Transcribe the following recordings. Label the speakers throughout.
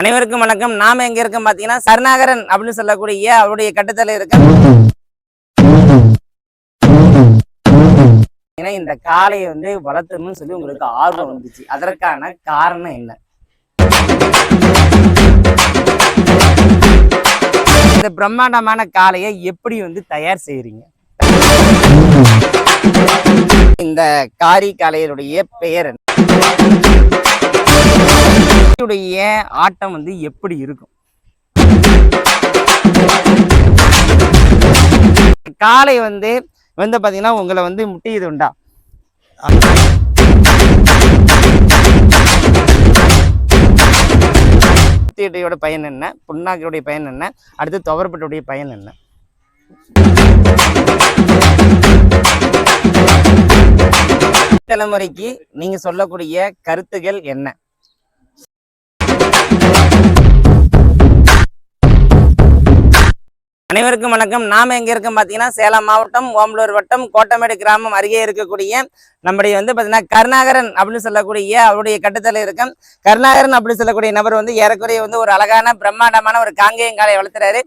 Speaker 1: அனைவருக்கும் வணக்கம். நாம எங்க இருக்கோம் பாத்தீங்கன்னா சரணாகரன் அப்படின்னு சொல்லக்கூடிய அவருடைய கட்டுத்தல இருக்க ஏன்னா இந்த காளையை வந்து வளர்த்தணும்னு சொல்லி உங்களுக்கு ஆர்வம் வந்துச்சு. அதற்கான காரணம் என்ன? இந்த பிரம்மாண்டமான காளையை எப்படி வந்து தயார் செய்யறீங்க இந்த காரி காளையருடைய பெயர் என்ன? உடைய ஆட்டம் வந்து எப்படி இருக்கும்? காலை வந்து வந்து பார்த்தீங்கன்னா உங்களை வந்து முட்டியது உண்டா முத்தியட்டையோட பயன் என்ன? புண்ணாக்கியோடைய பயன் என்ன? அடுத்து துவரப்பட்டுடைய பயன் என்ன? தலைமுறைக்கு நீங்க சொல்லக்கூடிய கருத்துகள் என்ன? அனைவருக்கும் வணக்கம். நாம எங்க இருக்கோம் பாத்தீங்கன்னா சேலம் மாவட்டம் ஓம்பலூர் வட்டம் கோட்டமேடு கிராமம் அருகே இருக்கக்கூடிய நம்முடைய வந்து பாத்தீங்கன்னா கருணாகரன் அப்படின்னு சொல்லக்கூடிய அவருடைய கட்டுத்தல இருக்கும். கருணாகரன் அப்படின்னு சொல்லக்கூடிய நபர் வந்து ஏறக்குறைய வந்து ஒரு அழகான பிரம்மாண்டமான ஒரு காங்கேயங்காலை வளர்த்துறாரு.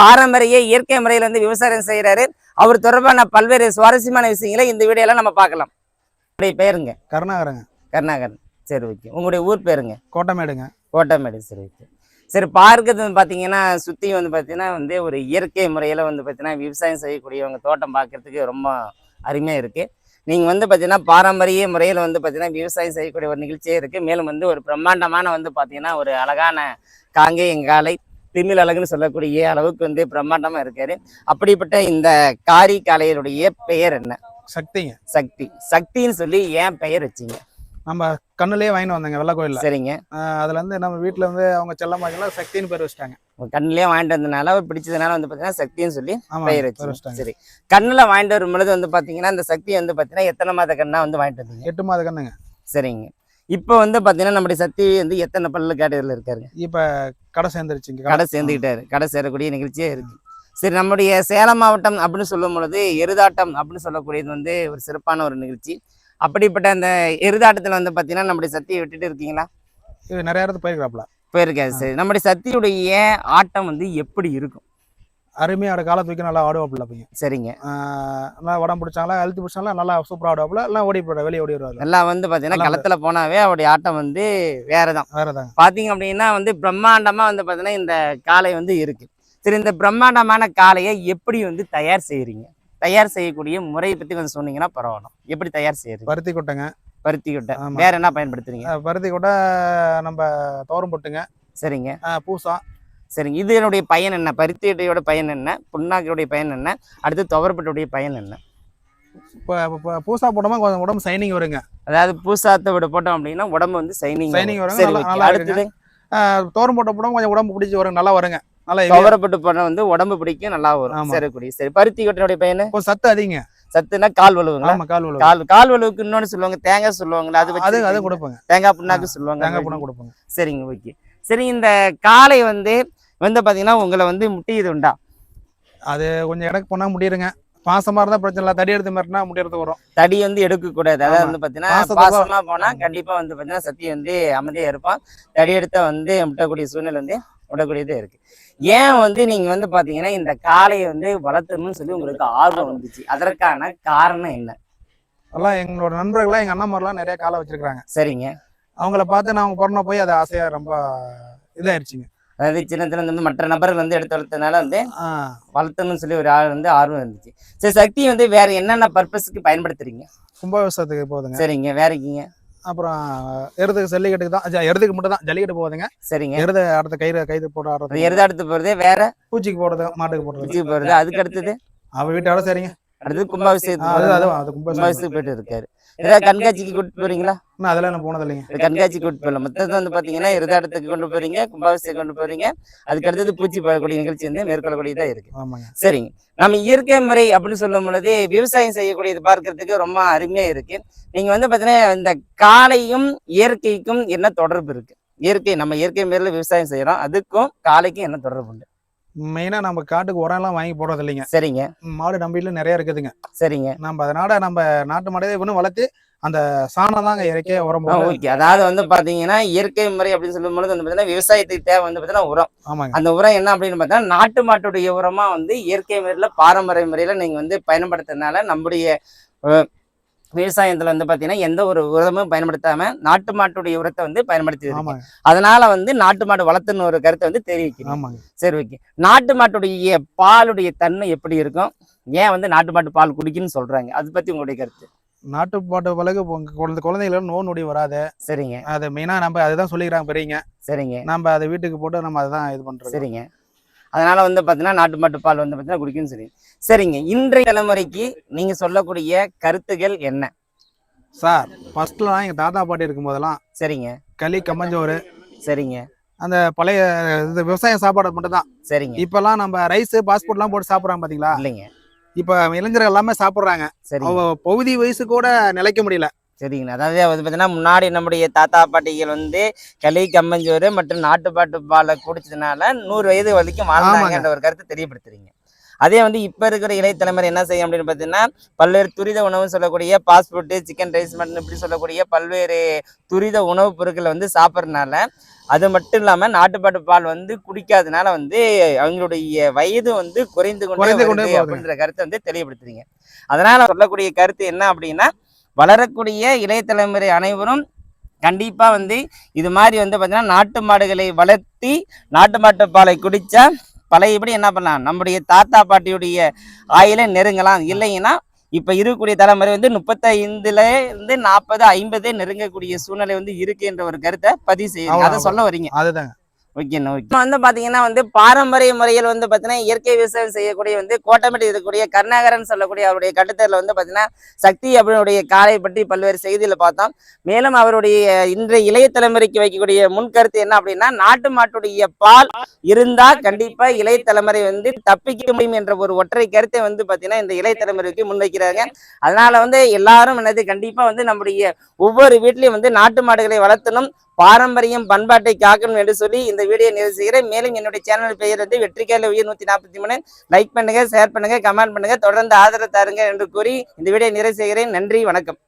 Speaker 1: பாரம்பரிய இயற்கை முறையில் வந்து விவசாயம் செய்யறாரு அவர் தொடர்பான பல்வேறு சுவாரஸ்யமான விஷயங்களை இந்த வீடியோல நம்ம பார்க்கலாம். உங்களுடைய பேருங்க
Speaker 2: கருணாகரங்க.
Speaker 1: கருணாகரன். சரி ஓகே. உங்களுடைய ஊர் பேருங்க?
Speaker 2: கோட்டமேடுங்க.
Speaker 1: கோட்டமேடு. சரி ஓகே. சரி பார்க்கறது வந்து பார்த்தீங்கன்னா சுற்றி வந்து பார்த்தீங்கன்னா வந்து ஒரு இயற்கை முறையில் வந்து பார்த்தீங்கன்னா விவசாயம் செய்யக்கூடியவங்க தோட்டம் பார்க்கறதுக்கு ரொம்ப அருமையாக இருக்குது நீங்கள் வந்து பார்த்தீங்கன்னா பாரம்பரிய முறையில் வந்து பார்த்தீங்கன்னா விவசாயம் செய்யக்கூடிய ஒரு நிகழ்ச்சியே இருக்குது மேலும் வந்து ஒரு பிரம்மாண்டமான வந்து பார்த்தீங்கன்னா ஒரு அழகான காங்கேயங்காலை திமிழ் அழகுன்னு சொல்லக்கூடிய அளவுக்கு வந்து பிரம்மாண்டமாக இருக்காரு. அப்படிப்பட்ட இந்த காரி காளையருடைய பெயர் என்ன?
Speaker 2: சக்திங்க.
Speaker 1: சக்தி. சக்தின்னு சொல்லி ஏன் பெயர் வச்சீங்க?
Speaker 2: நம்ம கண்ணுலயே வாங்கிட்டு வந்தேங்க வெள்ளை கோயில்ல.
Speaker 1: சரிங்க.
Speaker 2: அதுல இருந்து நம்ம வீட்டுல வந்து அவங்க செல்லம்மாக்கெல்லாம் சக்தின்னு பேர் வச்சிட்டாங்க.
Speaker 1: கண்ணுலயே வாங்கிட்டு வந்ததுனால அவர் பிடிச்சதுனால வந்து பார்த்தீங்கன்னா சக்தின்னு சொல்லி பெயர் வச்சு சரி. கண்ணுல வாங்கிட்டு வரும் பொழுது வந்து பாத்தீங்கன்னா இந்த சக்தி வந்து பாத்தீங்கன்னா எத்தனை மாத கண்ணா வந்து வாங்கிட்டு வந்தீங்க?
Speaker 2: எட்டு மாத கண்ணுங்க.
Speaker 1: சரிங்க. இப்போ வந்து பாத்தீங்கன்னா நம்முடைய சக்தி வந்து எத்தனை பல்லு கேட்டதுல இருக்காரு?
Speaker 2: இப்ப கடை சேர்ந்துருச்சுங்க.
Speaker 1: கடை சேர்ந்துக்கிட்டாரு கடை சேரக்கூடிய நிகழ்ச்சியே இருக்கு. சரி நம்முடைய சேலம் மாவட்டம் அப்படின்னு சொல்லும் பொழுது எருதாட்டம் அப்படின்னு சொல்லக்கூடியது வந்து ஒரு சிறப்பான ஒரு நிகழ்ச்சி. அப்படிப்பட்ட அந்த எருதாட்டத்துல வந்து பாத்தீங்கன்னா நம்முடைய சக்தியை விட்டுட்டு இருக்கீங்களா?
Speaker 2: இது நிறைய இடத்து போயிருக்கிறாப்ல
Speaker 1: போயிருக்காது சரி. நம்முடைய சக்தியுடைய ஆட்டம் வந்து எப்படி இருக்கும்?
Speaker 2: அருமையோட காலை தூக்கி நல்லா ஆடுவாப்புல அப்பங்க
Speaker 1: சரிங்க.
Speaker 2: நல்லா உடம்பு பிடிச்சாங்களா அழுத்தி பிடிச்சாங்களா நல்லா சூப்பரா ஆடுவாப்புல எல்லாம் ஓடி போட வெளியே ஓடி வருவாரு.
Speaker 1: எல்லாம் வந்து பாத்தீங்கன்னா
Speaker 2: நல்லா
Speaker 1: களத்துல போனாவே அவருடைய ஆட்டம் வந்து வேறதான்.
Speaker 2: வேறதாங்க.
Speaker 1: பாத்தீங்க அப்படின்னா வந்து பிரம்மாண்டமா வந்து பாத்தீங்கன்னா இந்த காளை வந்து இருக்கு. சரி இந்த பிரம்மாண்டமான காளையை எப்படி வந்து தயார் செய்யறீங்க தயார் செய்யக்கூடிய முறையை பத்தி கொஞ்சம் சொன்னீங்கன்னா பரவாயில்ல. எப்படி தயார் செய்யறீங்க
Speaker 2: பருத்தி கொட்டைங்க.
Speaker 1: பருத்தி கொட்டை. வேற என்ன பயன்படுத்துறீங்க?
Speaker 2: பருத்தி கொட்டை நம்ம தோரம் போட்டுங்க.
Speaker 1: சரிங்க.
Speaker 2: பூசா.
Speaker 1: சரிங்க. இதனுடைய பயன் என்ன? பருத்தி கொட்டையோட பயன் என்ன? புண்ணாக்கியோடைய பயன் என்ன? அடுத்து துவரப்பட்டுடைய பயன் என்ன?
Speaker 2: இப்போ பூசா போட்டோமா கொஞ்சம் உடம்பு சைனிங் வருங்க.
Speaker 1: அதாவது பூசாத்தை விட போட்டோம் அப்படின்னா உடம்பு வந்து சைனிங்
Speaker 2: Shining வரும்.
Speaker 1: அடுத்தது?
Speaker 2: தோரம் போட்ட போட்டோம் கொஞ்சம் உடம்பு பிடிச்சி வரும் நல்லா வருங்க.
Speaker 1: துவரப்பட்டு போன வந்து உடம்பு பிடிக்கும் நல்லா வரும்.
Speaker 2: ஆமா.
Speaker 1: சரி பருத்தி கொட்டையோடைய பயன்
Speaker 2: சத்து அதிகங்க
Speaker 1: சத்துனா கால் வலுவுங்களா?
Speaker 2: ஆமா கால்
Speaker 1: கால் கால் வலுவுக்கு இன்னொன்னு சொல்லுவாங்க தேங்காய் சொல்லுவாங்களா அது
Speaker 2: அது கொடுப்பேங்க.
Speaker 1: தேங்காய் புண்ணாக்கு சொல்லுவாங்க
Speaker 2: தேங்காய் பூனை கொடுப்பேங்க.
Speaker 1: சரிங்க ஓகே. சரி இந்த காளை வந்து வந்து பாத்தீங்கன்னா உங்களை வந்து முட்டியது உண்டா
Speaker 2: அது கொஞ்சம் இடக்கு போனா முடியிருங்க பாசமா இருந்தா பிரச்சனை இல்லை. தடி எடுத்து மாட்டினா முடியறது வரும்.
Speaker 1: தடி வந்து எடுக்க கூடாது அதாவது. வந்து பாத்தீங்கன்னா பாசமா போனா கண்டிப்பா வந்து பாத்தீங்கன்னா சத்தி வந்து அமைதியா இருப்பான். தடி எடுத்தா வந்து முட்டக்கூடிய சூழ்நிலை வந்து விடக்கூடியதே இருக்கு. ஏன் வந்து நீங்க வந்து பாத்தீங்கன்னா இந்த காளையை வந்து வளர்த்தணும்னு சொல்லி உங்களுக்கு ஆர்வம் வந்துச்சு. அதற்கான காரணம் என்ன?
Speaker 2: எல்லாம் எங்களோட நண்பர்கள்லாம் எங்க அண்ணாமாரெல்லாம் நிறைய காலை வச்சிருக்காங்க
Speaker 1: சரிங்க.
Speaker 2: அவங்கள பார்த்து நான் அவங்க பிறந்த போய் அது ஆசையா ரொம்ப இதாயிருச்சுங்க.
Speaker 1: அதாவது சின்னத்துல இருந்து மற்ற நபர்கள் வந்து எடுத்து வளர்த்ததுனால வந்து வளர்த்தணும்னு சொல்லி ஒரு ஆள் வந்து ஆர்வம் இருந்துச்சு. சரி சக்தி வந்து வேற என்னென்ன பர்பஸ்க்கு பயன்படுத்துறீங்க?
Speaker 2: கும்பாபிஷேகத்துக்கு போகுதுங்க.
Speaker 1: சரிங்க வேறக்கீங்க
Speaker 2: அப்புறம் எருதுக்கு ஜல்லிக்கட்டுக்கு தான் எருதுக்கு மட்டும் தான் ஜல்லிக்கட்டு போகுதுங்க.
Speaker 1: சரிங்க.
Speaker 2: எருது அடுத்த கயிறு கைது
Speaker 1: அது
Speaker 2: ஆடுறது.
Speaker 1: எருதாடுத்து போறதே வேற?
Speaker 2: பூச்சிக்கு போடுறது மாட்டுக்கு போடுறது.
Speaker 1: குச்சிக்கு போறது அதுக்கு அடுத்தது?
Speaker 2: அவ வீட்டோட சரிங்க.
Speaker 1: அடுத்தது
Speaker 2: ஆ,
Speaker 1: கும்பாபிஷேகத்துக்கு கும்பாபிஷேகத்துக்கு போயிட்டு இருக்காரு. ஏதாவது கண்காட்சிக்கு கூட்டிட்டு போறீங்களா?
Speaker 2: இன்னும் அதெல்லாம் நான் போனது இல்லைங்க.
Speaker 1: கண்காட்சி கூட்டிட்டு போகல. மொத்தத்தை வந்து பாத்தீங்கன்னா எருதாடத்துக்கு கொண்டு போறீங்க கும்பாபிஷேகம் கொண்டு போறீங்க. அதுக்கு அடுத்தது பூச்சி பழக்கூடிய நிகழ்ச்சி வந்து மேற்கொள்ளக்கூடியதா இருக்கு. சரிங்க. நம்ம இயற்கை முறை அப்படின்னு சொல்லும் பொழுது விவசாயம் செய்யக்கூடியது பார்க்கறதுக்கு ரொம்ப அருமையா இருக்கு. நீங்க வந்து பாத்தீங்கன்னா இந்த காளையும் இயற்கைக்கும் என்ன தொடர்பு இருக்கு? இயற்கை நம்ம இயற்கை முறையில விவசாயம் செய்யறோம். அதுக்கும் காளைக்கும் என்ன தொடர்பு உண்டு?
Speaker 2: மெயினா நம்ம காட்டுக்கு உரம் எல்லாம் வாங்கி போடுறது இல்லைங்க.
Speaker 1: சரிங்க.
Speaker 2: மாடு நம்ம வீட்டுல நிறைய இருக்குதுங்க.
Speaker 1: சரிங்க.
Speaker 2: நம்ம அதனால நம்ம நாட்டு மாடை இன்னும் வளர்த்து அந்த சாணம் தாங்க இயற்கையா உரம்
Speaker 1: ஓகே. அதாவது வந்து பாத்தீங்கன்னா இயற்கை முறை அப்படின்னு சொல்லும்போது வந்து பாத்தீங்கன்னா விவசாயத்துக்கு தேவை வந்து பாத்தீங்கன்னா உரம்.
Speaker 2: ஆமாங்க.
Speaker 1: அந்த உரம் என்ன அப்படின்னு பார்த்தா நாட்டு மாட்டுடைய உரமா வந்து இயற்கை முறையில பாரம்பரிய முறையில நீங்க வந்து பயன்படுத்துறதுனால நம்முடைய விவசாயத்துல வந்து பாத்தீங்கன்னா எந்த ஒரு உரமும் பயன்படுத்தாம நாட்டு மாட்டுடைய உரத்தை வந்து பயன்படுத்தி அதனால வந்து நாட்டு மாடு வளர்த்துன்னு ஒரு கருத்தை வந்து தெரிவிக்கிறேன்
Speaker 2: ஆமாங்க.
Speaker 1: சரி ஓகே நாட்டு மாட்டுடைய பாலுடைய தன்மை எப்படி இருக்கும்? ஏன் வந்து நாட்டு மாட்டு பால் குடிக்குன்னு சொல்றாங்க? அதை பத்தி உங்களுடைய கருத்து.
Speaker 2: நாட்டு பாட்டு பழகு உங்க குழந்தை குழந்தைகளும் நோய் நொடி வராது.
Speaker 1: சரிங்க.
Speaker 2: அது மெயினா நம்ம அதுதான் சொல்லிக்கிறாங்க பெரியங்க
Speaker 1: சரிங்க.
Speaker 2: நம்ம அதை வீட்டுக்கு போட்டு நம்ம அதுதான் இது பண்றோம்.
Speaker 1: சரிங்க. அதனால வந்து பார்த்தீங்கன்னா நாட்டு மாட்டு பால் வந்து பார்த்தீங்கன்னா குடிக்கும்னு சரி சரிங்க. இன்றைய தலைமுறைக்கு நீங்க சொல்லக்கூடிய கருத்துகள் என்ன?
Speaker 2: சார் ஃபர்ஸ்ட்லாம் எங்க தாத்தா பாட்டி இருக்கும் போதெல்லாம்
Speaker 1: சரிங்க.
Speaker 2: களி கம்மஞ்சோறு
Speaker 1: சரிங்க.
Speaker 2: அந்த பழைய இது விவசாய சாப்பாடு மட்டும் தான்
Speaker 1: சரிங்க.
Speaker 2: இப்பெல்லாம் நம்ம ரைஸ் பாஸ்போர்ட்லாம் போட்டு சாப்பிடுறாங்க பாத்தீங்களா?
Speaker 1: இல்லைங்க.
Speaker 2: இப்ப இளைஞர்கள் எல்லாமே சாப்பிடுறாங்க. அவ பகுதி வயசு கூட நிலைக்க முடியல.
Speaker 1: சரிங்கண்ணா அதாவது வந்து பார்த்தீங்கன்னா முன்னாடி நம்முடைய தாத்தா பாட்டிகள் வந்து களி கம்மஞ்சோறு மற்றும் நாட்டு பாட்டு பாலை குடிச்சதுனால நூறு வயது வரைக்கும் வாழ்ந்தாங்கன்ற ஒரு கருத்தை தெரியப்படுத்துறீங்க. அதே வந்து இப்போ இருக்கிற இளைய தலைமுறை என்ன செய்யும் அப்படின்னு பார்த்தீங்கன்னா பல்வேறு துரித உணவு சொல்லக்கூடிய பாஸ்போர்ட்டு சிக்கன் ரைஸ் மட்டன் இப்படி சொல்லக்கூடிய பல்வேறு துரித உணவுப் பொருட்களை வந்து சாப்பிட்றதுனால அது மட்டும் இல்லாமல் நாட்டுப்பாட்டு பால் வந்து குடிக்காதனால வந்து அவங்களுடைய வயது வந்து குறைந்து கொண்டே. அப்படின்ற கருத்தை வந்து தெளிவுபடுத்துறீங்க. அதனால சொல்லக்கூடிய கருத்து என்ன அப்படின்னா வளரக்கூடிய இளைய தலைமுறை அனைவரும் கண்டிப்பா வந்து இது மாதிரி வந்து பார்த்தீங்கன்னா நாட்டு மாடுகளை வளர்த்தி நாட்டு மாட்டு பாலை குடிச்சா பழையபடி என்ன பண்ணலாம்? நம்முடைய தாத்தா பாட்டியுடைய ஆயில நெருங்கலாம். இல்லைங்கன்னா இப்ப இருக்கக்கூடிய தலைமுறை வந்து முப்பத்தைந்துல இருந்து நாற்பது ஐம்பது நெருங்கக்கூடிய சூழ்நிலை வந்து இருக்குன்ற ஒரு கருத்தை பதிவு செய்யுங்க. அதை. சொல்ல வரீங்க.
Speaker 2: அதுதாங்க.
Speaker 1: ஓகேண்ணா ஓகே இப்போ வந்து பார்த்தீங்கன்னா வந்து பாரம்பரிய முறையில் வந்து பார்த்தீங்கன்னா இயற்கை விவசாயம் செய்யக்கூடிய வந்து கோட்டமேட்டு இருக்கக்கூடிய கருணாகரன் சொல்லக்கூடிய அவருடைய கட்டுத்தரில் வந்து பார்த்தீங்கன்னா சக்தி அப்படின்னுடைய காலை பற்றி பல்வேறு செய்திகளை பார்த்தோம். மேலும் அவருடைய இன்றைய இளைய தலைமுறைக்கு வைக்கக்கூடிய முன்கருத்து என்ன அப்படின்னா நாட்டு மாட்டுடைய பால் இருந்தா கண்டிப்பா இளைய தலைமுறை வந்து தப்பிக்க முடியும் என்ற ஒரு ஒற்றை கருத்தை வந்து பார்த்தீங்கன்னா இந்த இளைய தலைமுறைக்கு முன்வைக்கிறாங்க. அதனால வந்து எல்லாரும் என்னது கண்டிப்பா வந்து நம்முடைய ஒவ்வொரு வீட்லயும் வந்து நாட்டு மாடுகளை வளர்த்தணும் பாரம்பரியம் பண்பாட்டை காக்கணும் என்று சொல்லி இந்த வீடியோ நிறைவு செய்கிறேன். மேலும் என்னுடைய சேனல் பெயர் வந்து வெற்றிக்கால உயிர் நூத்தி நாற்பத்தி மூணு. லைக் பண்ணுங்க ஷேர் பண்ணுங்க கமெண்ட் பண்ணுங்க. தொடர்ந்து ஆதரவு தருங்க என்று கூறி இந்த வீடியோ நிறைவு செய்கிறேன். நன்றி வணக்கம்.